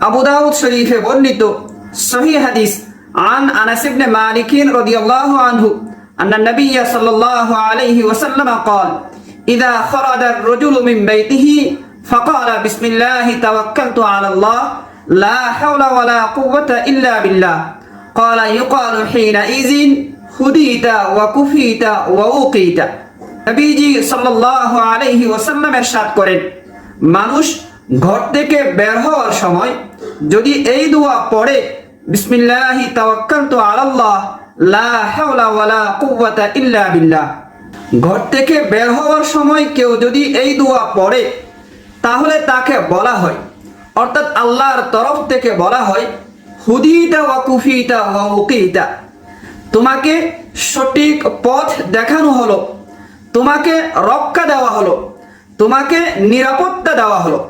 আবু দাউদ শরীফে বর্ণিত সহি হাদিস عن أنس بن مالك رضي الله عنه أن النبي صلى الله عليه وسلم قال إذا خرج الرجل من بيته فقال بسم الله توكلت على الله لا حول ولا قوة إلا بالله قال يقال حينئذ هديت وكفيت ووقيت নবীজি সাল্লাল্লাহু আলাইহি ওয়াসাল্লাম এরশাদ করেন মানুষ ঘর থেকে বের হওয়ার সময় যদি এই দোয়া পড়ে, বিসমিল্লাহি তাওয়াক্কালতু আলাল্লাহ, লা হাওলা ওয়ালা কুওয়াতা ইল্লা বিল্লাহ। ঘর থেকে বের হওয়ার সময় কেউ যদি এই দোয়া পড়ে, তাহলে তাকে বলা হয়। অর্থাৎ আল্লাহর তরফ থেকে বলা হয়, হুদিতা ওয়া কুফিতা ওয়া উকিতা। তোমাকে সঠিক পথ দেখানো হলো, তোমাকে রক্ষা দেওয়া হলো, তোমাকে নিরাপত্তা দেওয়া হলো।